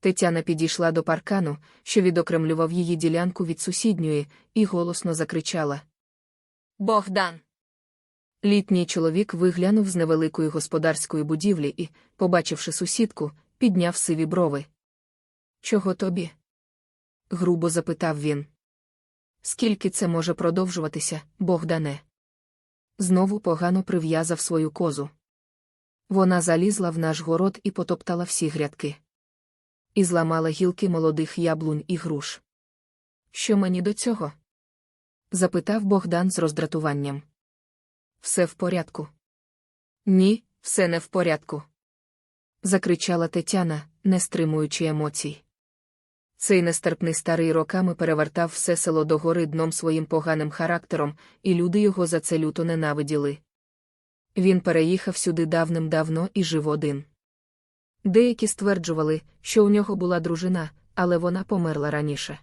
Тетяна підійшла до паркану, що відокремлював її ділянку від сусідньої, і голосно закричала. Богдан. Літній чоловік виглянув з невеликої господарської будівлі і, побачивши сусідку, підняв сиві брови. Чого тобі? грубо запитав він. Скільки це може продовжуватися, Богдане? Знову погано прив'язав свою козу. Вона залізла в наш город і потоптала всі грядки. І зламала гілки молодих яблунь і груш. Що мені до цього? запитав Богдан з роздратуванням. Все в порядку. Ні, все не в порядку. закричала Тетяна, не стримуючи емоцій. Цей нестерпний старий роками перевертав все село догори дном своїм поганим характером, і люди його за це люто ненавиділи. Він переїхав сюди давним-давно і жив один. Деякі стверджували, що у нього була дружина, але вона померла раніше.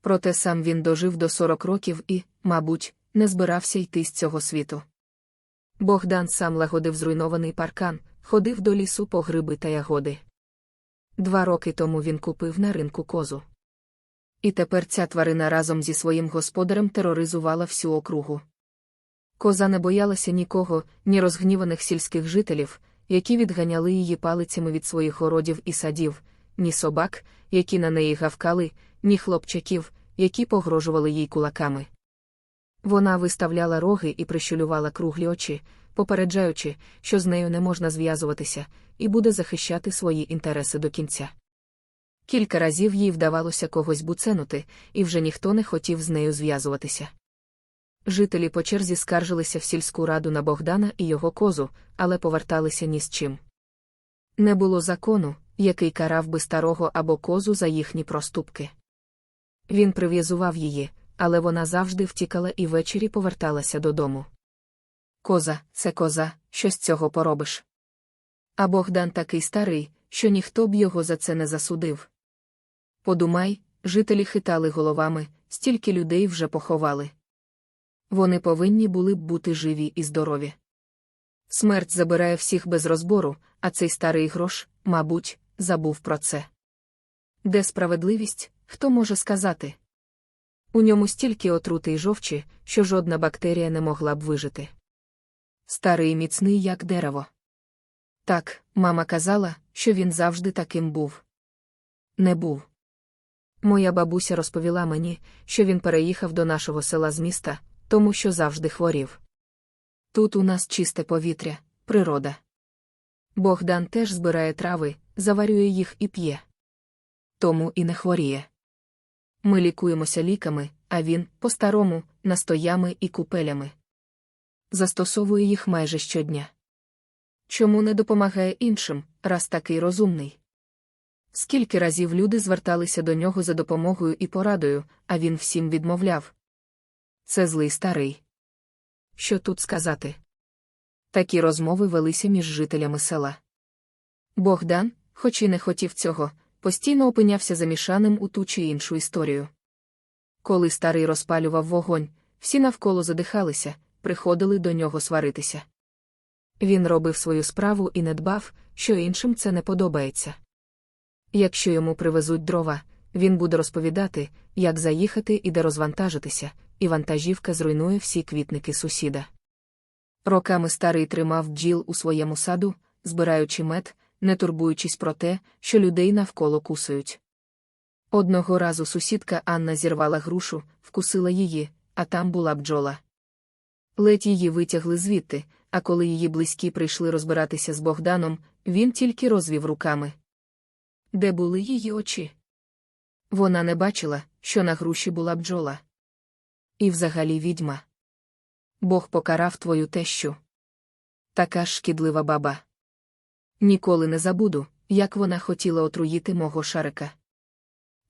Проте сам він дожив до 40 років і, мабуть, не збирався йти з цього світу. Богдан сам лагодив зруйнований паркан, ходив до лісу по гриби та ягоди. Два роки тому він купив на ринку козу. І тепер ця тварина разом зі своїм господарем тероризувала всю округу. Коза не боялася нікого, ні розгніваних сільських жителів, які відганяли її палицями від своїх городів і садів, ні собак, які на неї гавкали, ні хлопчаків, які погрожували їй кулаками. Вона виставляла роги і прищулювала круглі очі, попереджаючи, що з нею не можна зв'язуватися, і буде захищати свої інтереси до кінця. Кілька разів їй вдавалося когось буценути, і вже ніхто не хотів з нею зв'язуватися. Жителі по черзі скаржилися в сільську раду на Богдана і його козу, але поверталися ні з чим. Не було закону, який карав би старого або козу за їхні проступки. Він прив'язував її, але вона завжди втікала і ввечері поверталася додому. Коза, це коза, що з цього поробиш. А Богдан такий старий, що ніхто б його за це не засудив. Подумай, жителі хитали головами, стільки людей вже поховали. Вони повинні були б бути живі і здорові. Смерть забирає всіх без розбору, а цей старий грош, мабуть, забув про це. Де справедливість, хто може сказати? У ньому стільки отрути й жовчі, що жодна бактерія не могла б вижити. Старий міцний, як дерево. Так, мама казала, що він завжди таким був. Не був. Моя бабуся розповіла мені, що він переїхав до нашого села з міста, тому що завжди хворів. Тут у нас чисте повітря, природа. Богдан теж збирає трави, заварює їх і п'є. Тому і не хворіє. Ми лікуємося ліками, а він, по-старому, настоями і купелями. Застосовує їх майже щодня. Чому не допомагає іншим, раз такий розумний? Скільки разів люди зверталися до нього за допомогою і порадою, а він всім відмовляв. Це злий старий. Що тут сказати? Такі розмови велися між жителями села. Богдан, хоч і не хотів цього, постійно опинявся замішаним у ту чи іншу історію. Коли старий розпалював вогонь, всі навколо задихалися, приходили до нього сваритися. Він робив свою справу і не дбав, що іншим це не подобається. Якщо йому привезуть дрова, він буде розповідати, як заїхати і де розвантажитися, і вантажівка зруйнує всі квітники сусіда. Роками старий тримав бджіл у своєму саду, збираючи мед, не турбуючись про те, що людей навколо кусають. Одного разу сусідка Анна зірвала грушу, вкусила її, а там була бджола. Ледь її витягли звідти, а коли її близькі прийшли розбиратися з Богданом, він тільки розвів руками. Де були її очі? Вона не бачила, що на груші була бджола. І взагалі відьма. Бог покарав твою тещу. Така шкідлива баба. Ніколи не забуду, як вона хотіла отруїти мого шарика.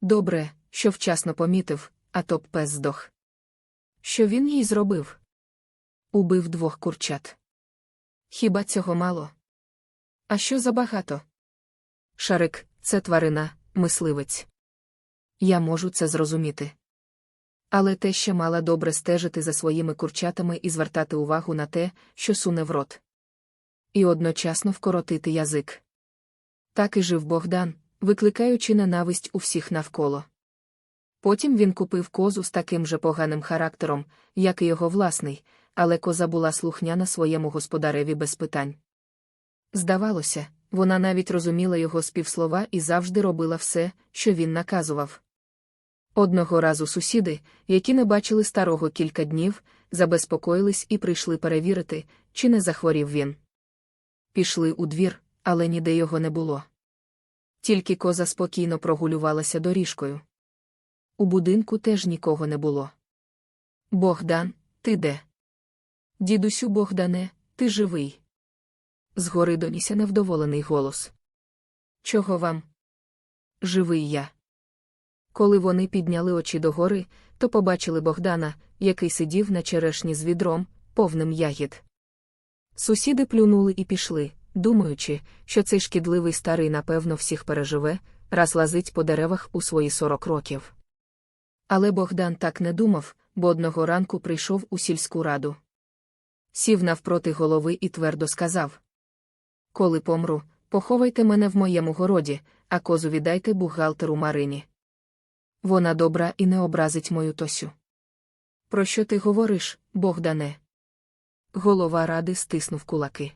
Добре, що вчасно помітив, а то б пес здох. Що він їй зробив? Убив двох курчат. Хіба цього мало? А що забагато? Шарик це тварина, мисливець. Я можу це зрозуміти. Але те ще мала добре стежити за своїми курчатами і звертати увагу на те, що суне в рот. І одночасно вкоротити язик. Так і жив Богдан, викликаючи ненависть у всіх навколо. Потім він купив козу з таким же поганим характером, як і його власний, але коза була слухняна своєму господареві без питань. Здавалося, вона навіть розуміла його співслова і завжди робила все, що він наказував. Одного разу сусіди, які не бачили старого кілька днів, забезпокоїлись і прийшли перевірити, чи не захворів він. Пішли у двір, але ніде його не було. Тільки коза спокійно прогулювалася доріжкою. У будинку теж нікого не було. Богдан, ти де? Дідусю Богдане, ти живий. Згори донісся невдоволений голос. Чого вам? Живий я. Коли вони підняли очі догори, то побачили Богдана, який сидів на черешні з відром, повним ягід. Сусіди плюнули і пішли, думаючи, що цей шкідливий старий напевно всіх переживе, раз лазить по деревах у свої сорок років. Але Богдан так не думав, бо одного ранку прийшов у сільську раду. Сів навпроти голови і твердо сказав: Коли помру, поховайте мене в моєму городі, а козу віддайте бухгалтеру Марині. Вона добра і не образить мою Тосю. Про що ти говориш, Богдане? Голова ради стиснув кулаки.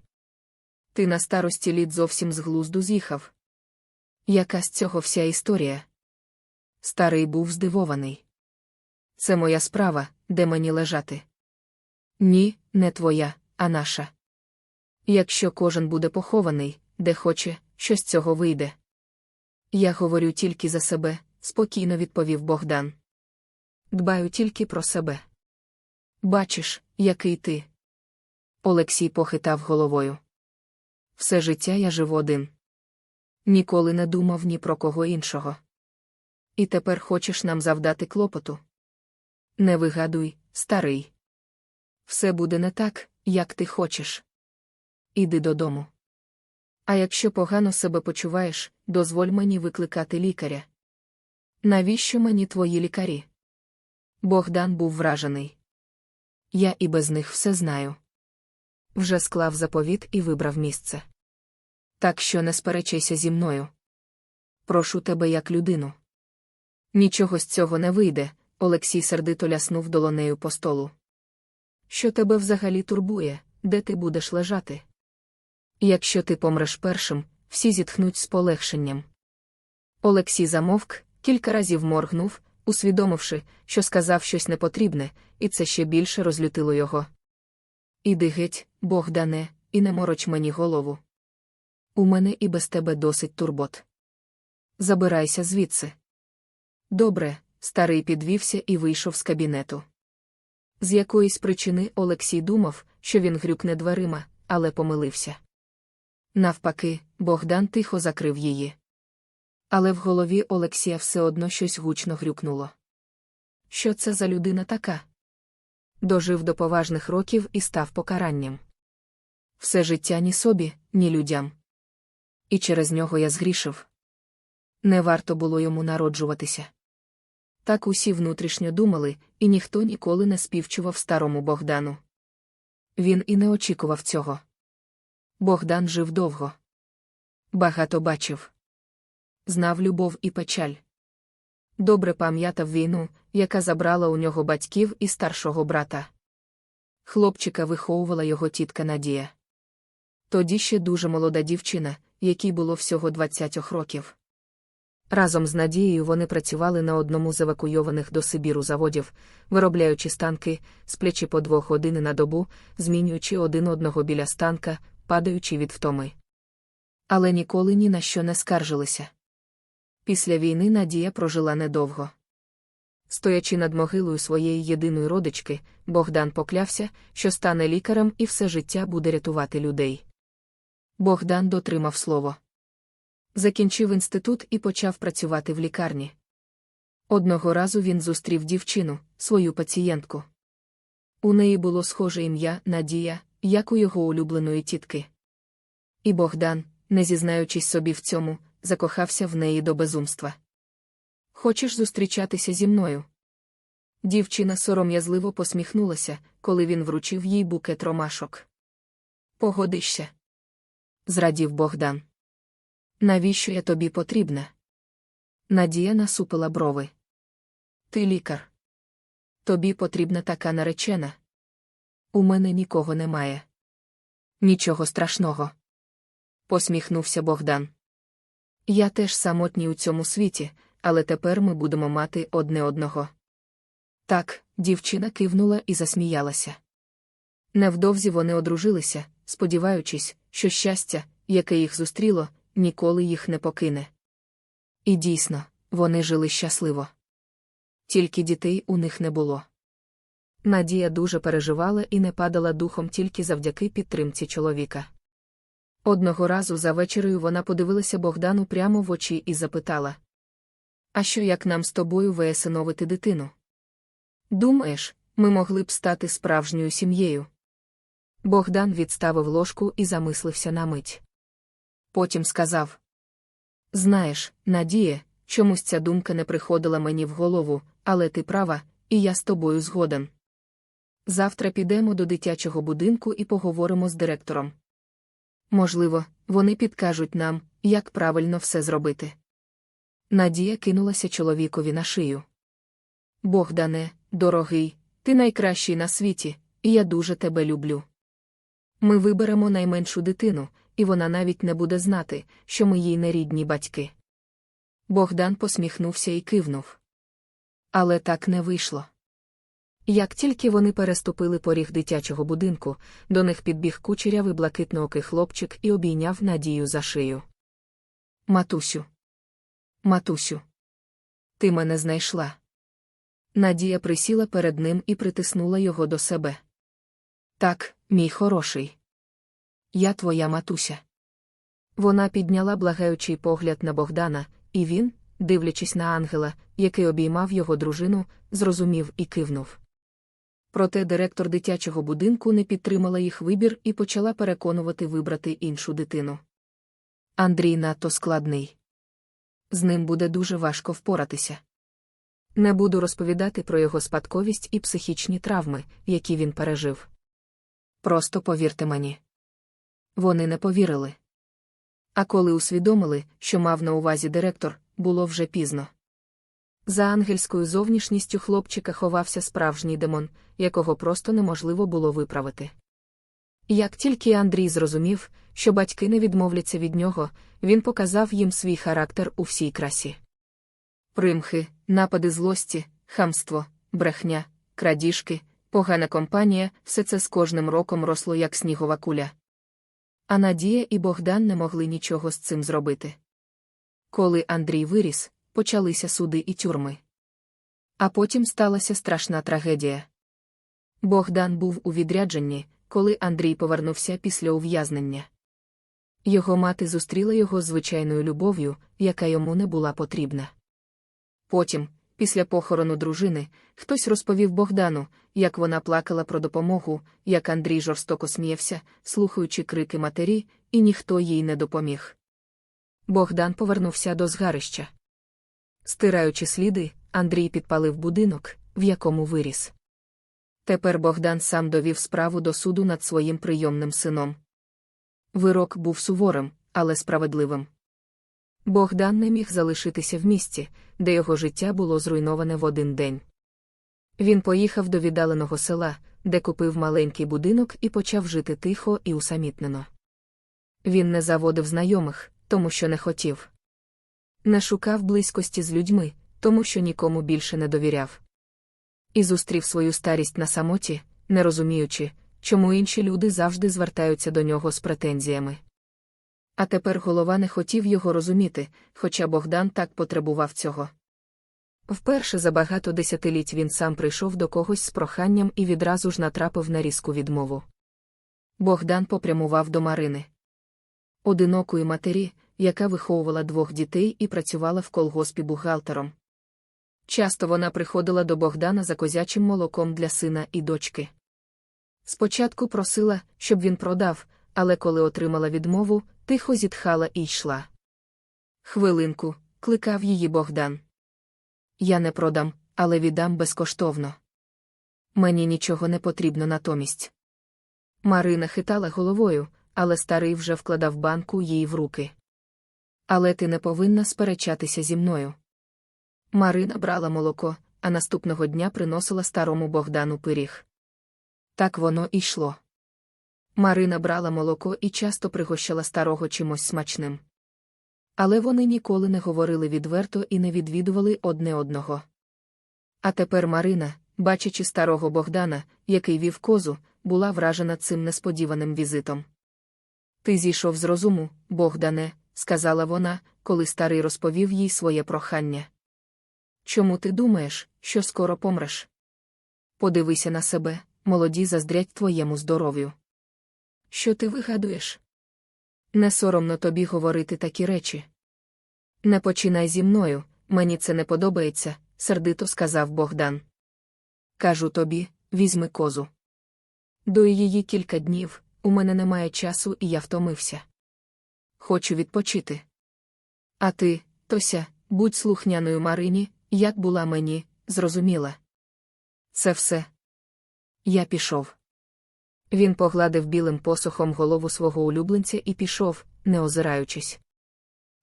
Ти на старості літ зовсім з глузду з'їхав. Яка з цього вся історія? Старий був здивований. Це моя справа, де мені лежати. Ні, не твоя, а наша. Якщо кожен буде похований, де хоче, що з цього вийде. Я говорю тільки за себе, спокійно відповів Богдан. Дбаю тільки про себе. Бачиш, який ти. Олексій похитав головою. Все життя я жив один. Ніколи не думав ні про кого іншого. І тепер хочеш нам завдати клопоту. Не вигадуй, старий. Все буде не так, як ти хочеш. Іди додому. А якщо погано себе почуваєш, дозволь мені викликати лікаря. Навіщо мені твої лікарі? Богдан був вражений. Я і без них все знаю. Вже склав заповіт і вибрав місце. Так що не сперечайся зі мною. Прошу тебе як людину. Нічого з цього не вийде, Олексій сердито ляснув долонею по столу. Що тебе взагалі турбує, де ти будеш лежати? Якщо ти помреш першим, всі зітхнуть з полегшенням. Олексій замовк, кілька разів моргнув, усвідомивши, що сказав щось непотрібне, і це ще більше розлютило його. Іди геть, Богдане, і не мороч мені голову. У мене і без тебе досить турбот. Забирайся звідси. Добре, старий підвівся і вийшов з кабінету. З якоїсь причини Олексій думав, що він грюкне дверима, але помилився. Навпаки, Богдан тихо закрив її. Але в голові Олексія все одно щось гучно грюкнуло. Що це за людина така? Дожив до поважних років і став покаранням. Все життя ні собі, ні людям. І через нього я згрішив. Не варто було йому народжуватися. Так усі внутрішньо думали, і ніхто ніколи не співчував старому Богдану. Він і не очікував цього. Богдан жив довго. Багато бачив. Знав любов і печаль. Добре пам'ятав війну, яка забрала у нього батьків і старшого брата. Хлопчика виховувала його тітка Надія. Тоді ще дуже молода дівчина, якій було всього 20 років. Разом з Надією вони працювали на одному з евакуйованих до Сибіру заводів, виробляючи станки, сплячи по двох години на добу, змінюючи один одного біля станка, падаючи від втоми. Але ніколи ні на що не скаржилися. Після війни Надія прожила недовго. Стоячи над могилою своєї єдиної родички, Богдан поклявся, що стане лікарем і все життя буде рятувати людей. Богдан дотримав слово. Закінчив інститут і почав працювати в лікарні. Одного разу він зустрів дівчину, свою пацієнтку. У неї було схоже ім'я Надія, як у його улюбленої тітки. І Богдан, не зізнаючись собі в цьому, закохався в неї до безумства. Хочеш зустрічатися зі мною? Дівчина сором'язливо посміхнулася, коли він вручив їй букет ромашок. Погодишся. Зрадів Богдан. Навіщо я тобі потрібна? Надія насупила брови. Ти лікар. Тобі потрібна така наречена. У мене нікого немає. Нічого страшного. Посміхнувся Богдан. Я теж самотній у цьому світі, але тепер ми будемо мати одне одного. Так, дівчина кивнула і засміялася. Невдовзі вони одружилися, сподіваючись, що щастя, яке їх зустріло, ніколи їх не покине. І дійсно, вони жили щасливо. Тільки дітей у них не було. Надія дуже переживала і не падала духом тільки завдяки підтримці чоловіка. Одного разу за вечерею вона подивилася Богдану прямо в очі і запитала: А що як нам з тобою веесиновити дитину? Думаєш, ми могли б стати справжньою сім'єю? Богдан відставив ложку і замислився на мить. Потім сказав: Знаєш, Надіє, чомусь ця думка не приходила мені в голову, але ти права, і я з тобою згоден. Завтра підемо до дитячого будинку і поговоримо з директором. Можливо, вони підкажуть нам, як правильно все зробити. Надія кинулася чоловікові на шию. Богдане, дорогий, ти найкращий на світі, і я дуже тебе люблю. Ми виберемо найменшу дитину, і вона навіть не буде знати, що ми їй не рідні батьки. Богдан посміхнувся і кивнув. Але так не вийшло. Як тільки вони переступили поріг дитячого будинку, до них підбіг кучерявий блакитноокий хлопчик і обійняв Надію за шию. Матусю. Матусю. Ти мене знайшла. Надія присіла перед ним і притиснула його до себе. Так, мій хороший. Я твоя матуся. Вона підняла благаючий погляд на Богдана, і він, дивлячись на ангела, який обіймав його дружину, зрозумів і кивнув. Проте директор дитячого будинку не підтримала їх вибір і почала переконувати вибрати іншу дитину. Андрій надто складний. З ним буде дуже важко впоратися. Не буду розповідати про його спадковість і психічні травми, які він пережив. Просто повірте мені. Вони не повірили. А коли усвідомили, що мав на увазі директор, було вже пізно. За ангельською зовнішністю хлопчика ховався справжній демон, якого просто неможливо було виправити. Як тільки Андрій зрозумів, що батьки не відмовляться від нього, він показав їм свій характер у всій красі. Примхи, напади злості, хамство, брехня, крадіжки, погана компанія все це з кожним роком росло як снігова куля. А Надія і Богдан не могли нічого з цим зробити. Коли Андрій виріс, почалися суди і тюрми. А потім сталася страшна трагедія. Богдан був у відрядженні, коли Андрій повернувся після ув'язнення. Його мати зустріла його звичайною любов'ю, яка йому не була потрібна. Потім, після похорону дружини, хтось розповів Богдану, як вона плакала про допомогу, як Андрій жорстоко сміявся, слухаючи крики матері, і ніхто їй не допоміг. Богдан повернувся до згарища. Стираючи сліди, Андрій підпалив будинок, в якому виріс. Тепер Богдан сам довів справу до суду над своїм прийомним сином. Вирок був суворим, але справедливим. Богдан не міг залишитися в місті, де його життя було зруйноване в один день. Він поїхав до віддаленого села, де купив маленький будинок і почав жити тихо і усамітнено. Він не заводив знайомих, тому що не хотів. Не шукав близькості з людьми, тому що нікому більше не довіряв. І зустрів свою старість на самоті, не розуміючи, чому інші люди завжди звертаються до нього з претензіями. А тепер голова не хотів його розуміти, хоча Богдан так потребував цього. Вперше за багато десятиліть він сам прийшов до когось з проханням і відразу ж натрапив на різку відмову. Богдан попрямував до Марини. Одинокої матері, яка виховувала двох дітей і працювала в колгоспі бухгалтером. Часто вона приходила до Богдана за козячим молоком для сина і дочки. Спочатку просила, щоб він продав, але коли отримала відмову, тихо зітхала і йшла. Хвилинку, кликав її Богдан. Я не продам, але віддам безкоштовно. Мені нічого не потрібно натомість. Марина хитала головою, але старий вже вкладав банку їй в руки. Але ти не повинна сперечатися зі мною. Марина брала молоко, а наступного дня приносила старому Богдану пиріг. Так воно і йшло. Марина брала молоко і часто пригощала старого чимось смачним. Але вони ніколи не говорили відверто і не відвідували одне одного. А тепер Марина, бачачи старого Богдана, який вів козу, була вражена цим несподіваним візитом. Ти зійшов з розуму, Богдане, сказала вона, коли старий розповів їй своє прохання. Чому ти думаєш, що скоро помреш? Подивися на себе, молоді заздрять твоєму здоров'ю. Що ти вигадуєш? Не соромно тобі говорити такі речі. Не починай зі мною, мені це не подобається, сердито сказав Богдан. Кажу тобі, візьми козу. Дой її кілька днів, у мене немає часу і я втомився. Хочу відпочити. А ти, Тося, будь слухняною Марині, як була мені, зрозуміла. Це все. Я пішов. Він погладив білим посохом голову свого улюбленця і пішов, не озираючись.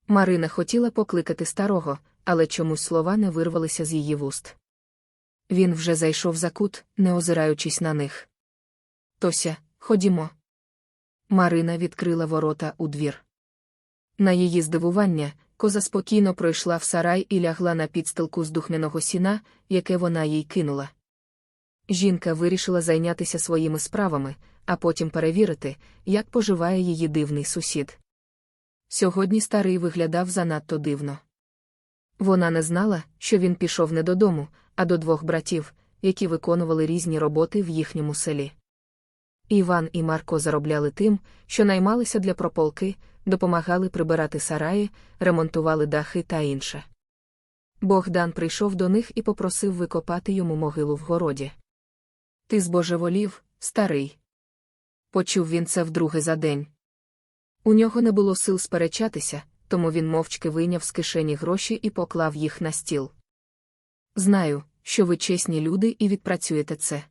Марина хотіла покликати старого, але чомусь слова не вирвалися з її вуст. Він вже зайшов за кут, не озираючись на них. Тося, ходімо. Марина відкрила ворота у двір. На її здивування, коза спокійно пройшла в сарай і лягла на підстилку з духмяного сіна, яке вона їй кинула. Жінка вирішила зайнятися своїми справами, а потім перевірити, як поживає її дивний сусід. Сьогодні старий виглядав занадто дивно. Вона не знала, що він пішов не додому, а до двох братів, які виконували різні роботи в їхньому селі. Іван і Марко заробляли тим, що наймалися для прополки, допомагали прибирати сараї, ремонтували дахи та інше. Богдан прийшов до них і попросив викопати йому могилу в городі. Ти збожеволів, старий. Почув він це вдруге за день. У нього не було сил сперечатися, тому він мовчки вийняв з кишені гроші і поклав їх на стіл. Знаю, що ви чесні люди і відпрацюєте це.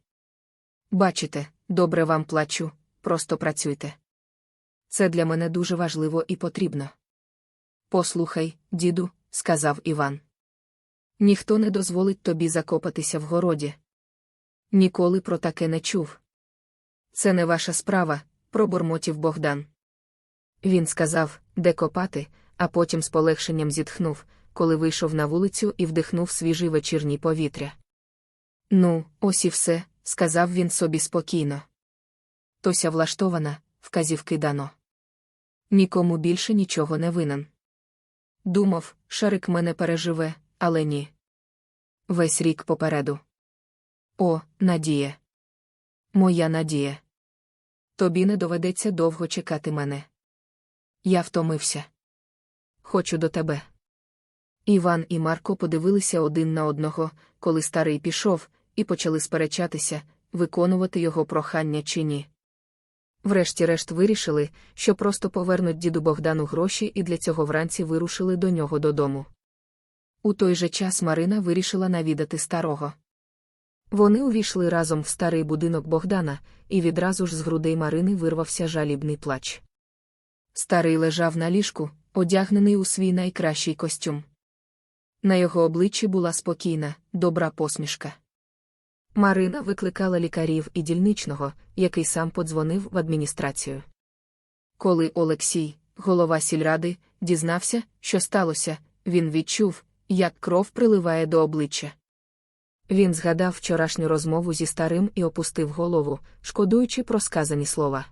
Бачите, добре вам плачу, просто працюйте. Це для мене дуже важливо і потрібно. Послухай, діду, сказав Іван. Ніхто не дозволить тобі закопатися в городі. Ніколи про таке не чув. Це не ваша справа, пробурмотів Богдан. Він сказав, де копати, а потім з полегшенням зітхнув, коли вийшов на вулицю і вдихнув свіжий вечірній повітря. Ну, ось і все, сказав він собі спокійно. Тося влаштована, вказівки дано. Нікому більше нічого не винен. Думав, шарик мене переживе, але ні. Весь рік попереду. О, Надія. Моя надія. Тобі не доведеться довго чекати мене. Я втомився. Хочу до тебе. Іван і Марко подивилися один на одного, коли старий пішов, і почали сперечатися, виконувати його прохання чи ні. Врешті-решт вирішили, що просто повернуть діду Богдану гроші і для цього вранці вирушили до нього додому. У той же час Марина вирішила навідати старого. Вони увійшли разом в старий будинок Богдана, і відразу ж з грудей Марини вирвався жалібний плач. Старий лежав на ліжку, одягнений у свій найкращий костюм. На його обличчі була спокійна, добра посмішка. Марина викликала лікарів і дільничного, який сам подзвонив в адміністрацію. Коли Олексій, голова сільради, дізнався, що сталося, він відчув, як кров приливає до обличчя. Він згадав вчорашню розмову зі старим і опустив голову, шкодуючи про сказані слова.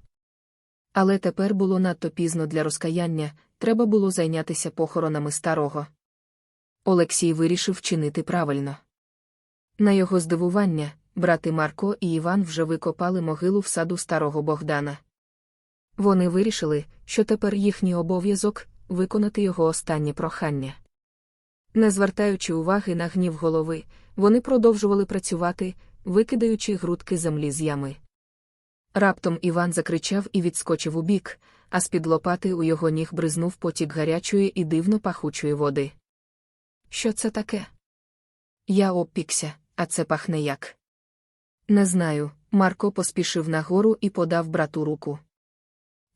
Але тепер було надто пізно для розкаяння, треба було зайнятися похоронами старого. Олексій вирішив чинити правильно. На його здивування, брати Марко і Іван вже викопали могилу в саду старого Богдана. Вони вирішили, що тепер їхній обов'язок виконати його останнє прохання. Не звертаючи уваги на гнів голови, вони продовжували працювати, викидаючи грудки землі з ями. Раптом Іван закричав і відскочив убік, а з-під лопати у його ніг бризнув потік гарячої і дивно пахучої води. Що це таке? Я обпікся, а це пахне як. Не знаю. Марко поспішив нагору і подав брату руку.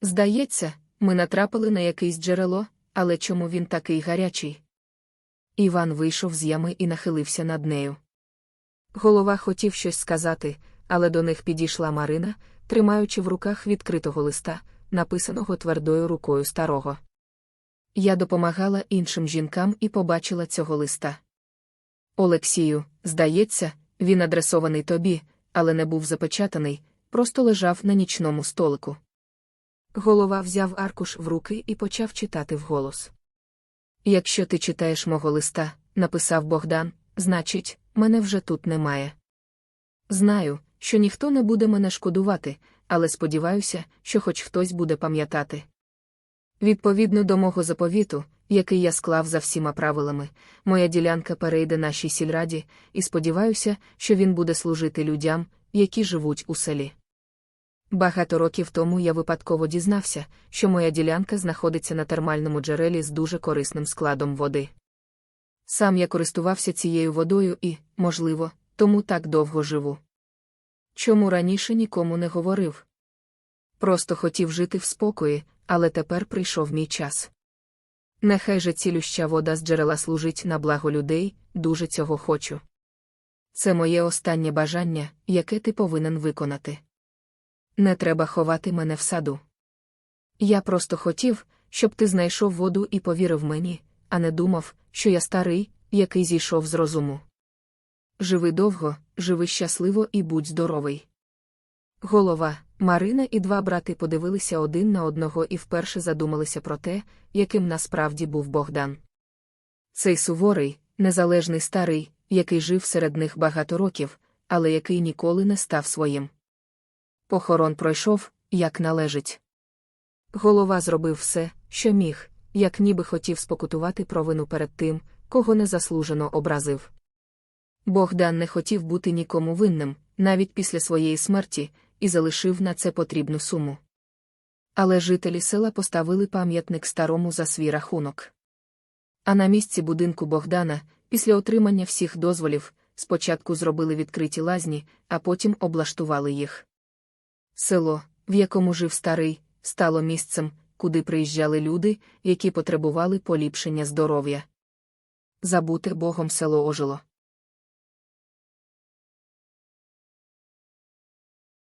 Здається, ми натрапили на якесь джерело, але чому він такий гарячий? Іван вийшов з ями і нахилився над нею. Голова хотів щось сказати, але до них підійшла Марина, тримаючи в руках відкритого листа, написаного твердою рукою старого. Я допомагала іншим жінкам і побачила цього листа. Олексію, здається, він адресований тобі, але не був запечатаний, просто лежав на нічному столику. Голова взяв аркуш в руки і почав читати вголос. Якщо ти читаєш мого листа, написав Богдан, значить, мене вже тут немає. Знаю, що ніхто не буде мене шкодувати, але сподіваюся, що хоч хтось буде пам'ятати. Відповідно до мого заповіту, який я склав за всіма правилами, моя ділянка перейде нашій сільраді, і сподіваюся, що він буде служити людям, які живуть у селі. Багато років тому я випадково дізнався, що моя ділянка знаходиться на термальному джерелі з дуже корисним складом води. Сам я користувався цією водою і, можливо, тому так довго живу. Чому раніше нікому не говорив? Просто хотів жити в спокої, але тепер прийшов мій час. Нехай же цілюща вода з джерела служить на благо людей, дуже цього хочу. Це моє останнє бажання, яке ти повинен виконати. Не треба ховати мене в саду. Я просто хотів, щоб ти знайшов воду і повірив мені, а не думав, що я старий, який зійшов з розуму. Живи довго, живи щасливо і будь здоровий. Голова, Марина і два брати подивилися один на одного і вперше задумалися про те, яким насправді був Богдан. Цей суворий, незалежний старий, який жив серед них багато років, але який ніколи не став своїм. Похорон пройшов, як належить. Голова зробив все, що міг, як ніби хотів спокутувати провину перед тим, кого незаслужено образив. Богдан не хотів бути нікому винним, навіть після своєї смерті, і залишив на це потрібну суму. Але жителі села поставили пам'ятник старому за свій рахунок. А на місці будинку Богдана, після отримання всіх дозволів, спочатку зробили відкриті лазні, а потім облаштували їх. Село, в якому жив старий, стало місцем, куди приїжджали люди, які потребували поліпшення здоров'я. Забуте Богом село ожило.